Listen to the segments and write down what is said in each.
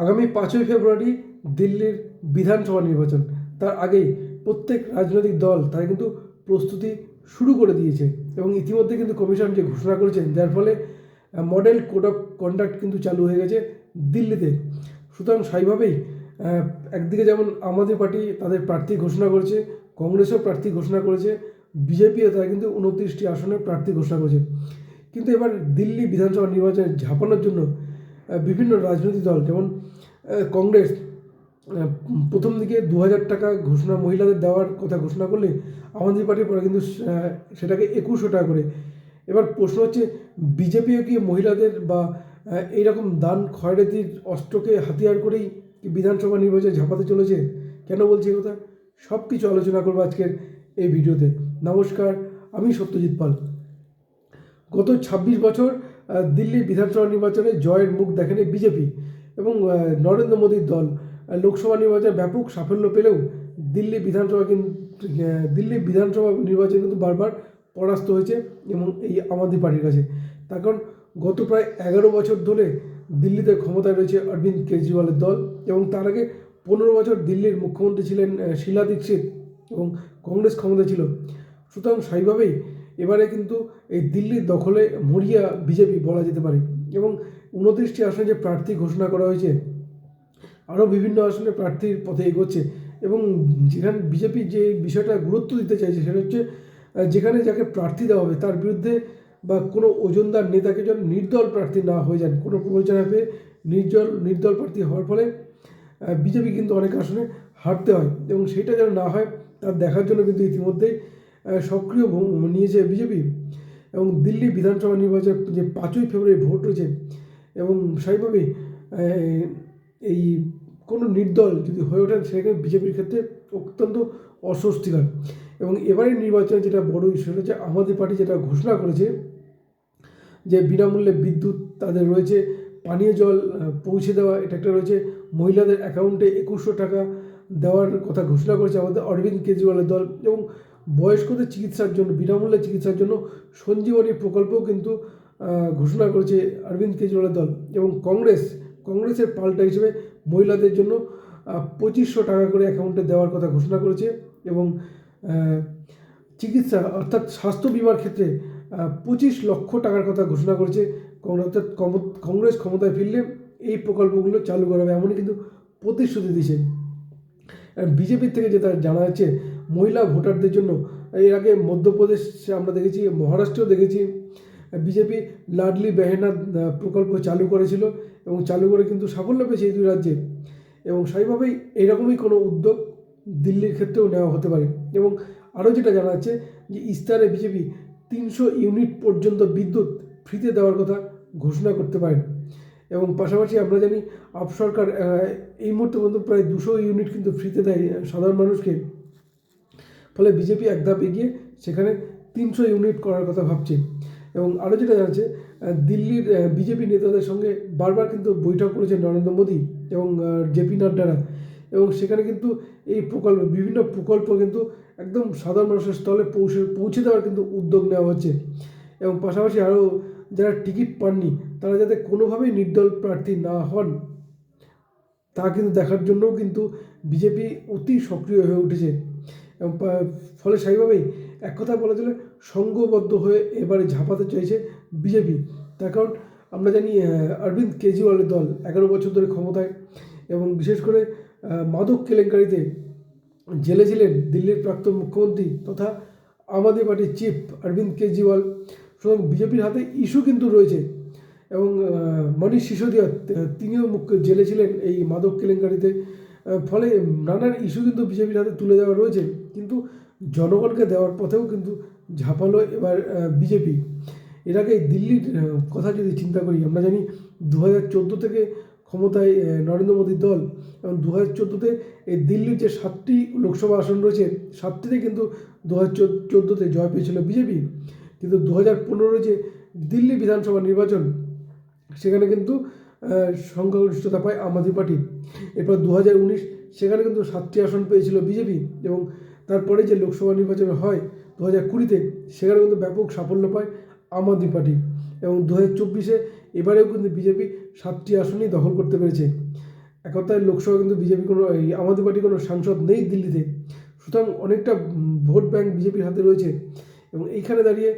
আগামী পাঁচই ফেব্রুয়ারি দিল্লির বিধানসভা নির্বাচন। তার আগেই প্রত্যেক রাজনৈতিক দল তারা কিন্তু প্রস্তুতি শুরু করে দিয়েছে এবং ইতিমধ্যে কিন্তু কমিশন যে ঘোষণা করেছেন যার ফলে মডেল কোড অফ কন্ডাক্ট কিন্তু চালু হয়ে গেছে দিল্লিতে। সুতরাং আহ, একদিকে যেমন আম আদমি পার্টি তাদের প্রার্থী ঘোষণা করেছে কংগ্রেসও প্রার্থী ঘোষণা করেছে বিজেপিও তারা কিন্তু উনত্রিশটি আসনে প্রার্থী ঘোষণা করেছে। কিন্তু এবার দিল্লি বিধানসভা নির্বাচনে ঝাঁপানোর জন্য বিভিন্ন রাজনৈতিক দল, যেমন কংগ্রেস প্রথম দিকে দু হাজার টাকা ঘোষণা মহিলাদের দেওয়ার কথা ঘোষণা করলে আম আদমি পার্টির পরে কিন্তু সেটাকে একুশশো টাকা করে। এবার প্রশ্ন হচ্ছে, বিজেপিও কি মহিলাদের বা এইরকম দান খয়রাতির অস্ত্রকে হাতিয়ার করেই বিধানসভা নির্বাচনে ঝাঁপাতে চলেছে? কেন বলছি কথা? সব কিছু আলোচনা করব আজকের এই ভিডিওতে। নমস্কার, আমি সত্যজিৎ পাল। গত ২৬ বছর আহ, দিল্লি বিধানসভা নির্বাচনে জয়ের মুখ দেখেনি বিজেপি এবং নরেন্দ্র মোদীর দল। লোকসভা নির্বাচনে ব্যাপক সাফল্য পেলেও দিল্লি বিধানসভা কিন্তু দিল্লি বিধানসভা নির্বাচনে কিন্তু বারবার পরাস্ত হয়েছে এবং এই আম আদমি পার্টির কাছে। তার কারণ গত প্রায় এগারো বছর ধরে দিল্লিতে ক্ষমতায় রয়েছে অরবিন্দ কেজরিওয়ালের দল এবং তার আগে পনেরো বছর দিল্লির মুখ্যমন্ত্রী ছিলেন শীলা দীক্ষিত এবং কংগ্রেস ক্ষমতা ছিল। সুতরাং স্বাভাবিকভাবেই এবারে কিন্তু এই দিল্লির দখলে মরিয়া বিজেপি বলা যেতে পারে এবং উনত্রিশটি আসনে যে প্রার্থী ঘোষণা করা হয়েছে, আরও বিভিন্ন আসনে প্রার্থীর পথে এগোচ্ছে এবং যেখানে বিজেপি যে বিষয়টা গুরুত্ব দিতে চাইছে সেটা হচ্ছে যেখানে যাকে প্রার্থী দেওয়া হবে তার বিরুদ্ধে বা কোনো ওজনদার নেতাকে যেন নির্দল প্রার্থী না হয়ে যান, কোনো প্ররোচনা পেয়ে নির্জল, নির্দল প্রার্থী হওয়ার ফলে বিজেপি কিন্তু অনেক আসনে হারতে হয় এবং সেটা যেন না হয় তার দেখার জন্য কিন্তু ইতিমধ্যেই সক্রিয় নিয়েছে বিজেপি এবং দিল্লি বিধানসভা নির্বাচন যে পাঁচই ফেব্রুয়ারি ভোট রয়েছে এবং সেইভাবে এই কোনো নির্দল যদি হয়ে ওঠেন সেখানে বিজেপির ক্ষেত্রে অত্যন্ত অস্বস্তিকর। এবং এবারের নির্বাচনে যেটা বড় ইস্যু হচ্ছে আমাদের পার্টি যেটা ঘোষণা করেছে যে বিনামূল্যে বিদ্যুৎ তাদের রয়েছে, পানীয় জল পৌঁছে দেওয়া, এটা একটা রয়েছে। মহিলাদের অ্যাকাউন্টে একুশশো টাকা দেওয়ার কথা ঘোষণা করেছে আমাদের অরবিন্দ কেজরিওয়ালের দল এবং বয়স্কদের চিকিৎসার জন্য, বিনামূল্যে চিকিৎসার জন্য সঞ্জীবনী প্রকল্পও কিন্তু ঘোষণা করেছে অরবিন্দ কেজরিওয়ালের দল এবং কংগ্রেস, কংগ্রেসের পাল্টা হিসেবে মহিলাদের জন্য পঁচিশশো টাকা করে অ্যাকাউন্টে দেওয়ার কথা ঘোষণা করেছে এবং চিকিৎসা অর্থাৎ স্বাস্থ্য বিমার ক্ষেত্রে পঁচিশ লক্ষ টাকার কথা ঘোষণা করেছে অর্থাৎ কংগ্রেস ক্ষমতায় ফিরলে এই প্রকল্পগুলো চালু করা হবে, এমনই কিন্তু প্রতিশ্রুতি দিয়েছে। বিজেপির থেকে যেটা জানা যাচ্ছে মহিলা ভোটারদের জন্য। এর আগে মধ্যপ্রদেশে আমরা দেখেছি, মহারাষ্ট্রেও দেখেছি। বিজেপি লাডলি বেহেনা প্রকল্প চালু করেছিল এবং চালু করে কিন্তু সাফল্য পেয়েছে এই দুই রাজ্যে। এবং স্বাভাবিকভাবেই এরকমই কোনো উদ্যোগ দিল্লির ক্ষেত্রেও নেওয়া হতে পারে। এবং আরও যেটা জানা যাচ্ছে যে ইস্তারে বিজেপি তিনশো ইউনিট পর্যন্ত বিদ্যুৎ ফ্রিতে দেওয়ার কথা ঘোষণা করতে পারেন। এবং পাশাপাশি আমরা জানি, আপ সরকার এই মুহূর্তে পর্যন্ত প্রায় দুশো ইউনিট কিন্তু ফ্রিতে দেয় সাধারণ মানুষকে। ফলে বিজেপি এক ধাপ এগিয়ে সেখানে তিনশো ইউনিট করার কথা ভাবছে। এবং আরও যেটা জানছে দিল্লির বিজেপি নেতাদের সঙ্গে বারবার কিন্তু বৈঠক করেছে নরেন্দ্র মোদী এবং জেপি নাড্ডারা। এবং সেখানে কিন্তু এই প্রকল্প, বিভিন্ন প্রকল্প কিন্তু একদম সাধারণ মানুষের স্থলে পৌঁছে পৌঁছে দেওয়ার কিন্তু উদ্যোগ নেওয়া হচ্ছে। এবং পাশাপাশি আরও যারা টিকিট পাননি, তারা যাতে কোনোভাবেই নির্দল প্রার্থী না হন, তা কিন্তু দেখার জন্যও কিন্তু বিজেপি অতি সক্রিয় হয়ে উঠেছে। ফলে স্বাভাবিকভাবেই এক কথা বলা চলে সংঘবদ্ধ হয়ে এবারে ঝাঁপাতে চাইছে বিজেপি। তার কারণ আমরা জানি অরবিন্দ কেজরিওয়ালের দল এগারো বছর ধরে ক্ষমতায় এবং বিশেষ করে মাদক কেলেঙ্কারিতে জেলে ছিলেন দিল্লির প্রাক্তন মুখ্যমন্ত্রী তথা আম আদমি পার্টির চিফ অরবিন্দ কেজরিওয়াল। সুতরাং বিজেপির হাতে ইস্যু কিন্তু রয়েছে এবং মনীষ সিসোদিয়া তিনিও মুখ্য জেলে ছিলেন এই মাদক কেলেঙ্কারিতে। ফলে নানান ইস্যু কিন্তু বিজেপির হাতে তুলে দেওয়া রয়েছে। কিন্তু জনগণকে দেওয়ার পথেও কিন্তু ঝাঁপালো এবার বিজেপি। এর আগে দিল্লির কথা যদি চিন্তা করি, আমরা জানি দু হাজার চোদ্দ থেকে ক্ষমতায় নরেন্দ্র মোদীর দল এবং দু হাজার চোদ্দোতে এই দিল্লির যে সাতটি লোকসভা আসন রয়েছে, সাতটিতে কিন্তু দু হাজার চোদ্দোতে জয় পেয়েছিল বিজেপি। কিন্তু দু হাজার পনেরো যে দিল্লি বিধানসভা নির্বাচন, সেখানে কিন্তু সংখ্যাগরিষ্ঠতা পায় আম আদমি পার্টি এরপর দু হাজার উনিশ, সেখানে কিন্তু সাতটি আসন পেয়েছিল বিজেপি এবং তারপরে যে লোকসভা নির্বাচন হয় দু হাজার কুড়িতে, সেখানে কিন্তু ব্যাপক সাফল্য পায় আম আদমি পার্টি এবং দু হাজার চব্বিশে এবারেও কিন্তু বিজেপি সাতটি আসনই দখল করতে পেরেছে। একতায় লোকসভা কিন্তু বিজেপি কোনো আম আদমি পার্টি কোনো সাংসদ নেই দিল্লিতে। সুতরাং অনেকটা ভোট ব্যাংক বিজেপির হাতে রয়েছে এবং এইখানে দাঁড়িয়ে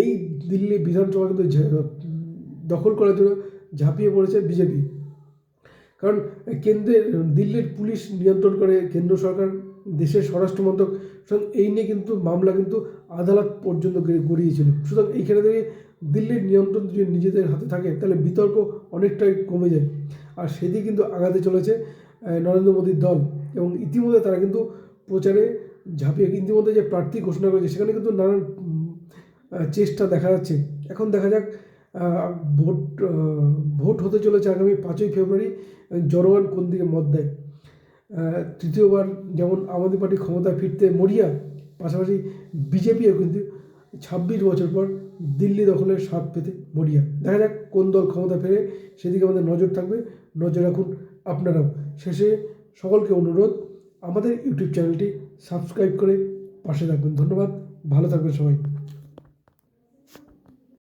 এই দিল্লি বিধানসভা কিন্তু দখল করার জন্য ঝাঁপিয়ে পড়েছে বিজেপি। কারণ কেন্দ্রের দিল্লির পুলিশ নিয়ন্ত্রণ করে কেন্দ্র সরকার, দেশের স্বরাষ্ট্র মন্ত্রক এই নিয়ে কিন্তু মামলা কিন্তু আদালত পর্যন্ত গড়িয়েছিল। সুতরাং এইখানে থেকে দিল্লির নিয়ন্ত্রণ যদি নিজেদের হাতে থাকে, তাহলে বিতর্ক অনেকটাই কমে যায়। আর সেদিকে কিন্তু আগাতে চলেছে নরেন্দ্র মোদীর দল। এবং ইতিমধ্যে তারা কিন্তু প্রচারে ঝাঁপিয়ে, ইতিমধ্যে যে প্রার্থী ঘোষণা করেছে, সেখানে কিন্তু নানান চেষ্টা দেখা যাচ্ছে। এখন দেখা যাক ভোট ভোট হতে চলেছে আগামী পাঁচই ফেব্রুয়ারি জনগণ কোন দিকে মত দেয়? তৃতীয়বার যেমন আমাদের পার্টি ক্ষমতায় ফিরতে মরিয়া, পাশাপাশি বিজেপিও কিন্তু ছাব্বিশ বছর পর দিল্লি দখলের স্বাদ পেতে মরিয়া। দেখা যাক কোন দল ক্ষমতা ফেরে, সেদিকে আমাদের নজর থাকবে। নজর রাখুন আপনারাও। শেষে সকলকে অনুরোধ, আমাদের ইউটিউব চ্যানেলটি সাবস্ক্রাইব করে পাশে থাকবেন ধন্যবাদ, ভালো থাকবেন সবাই।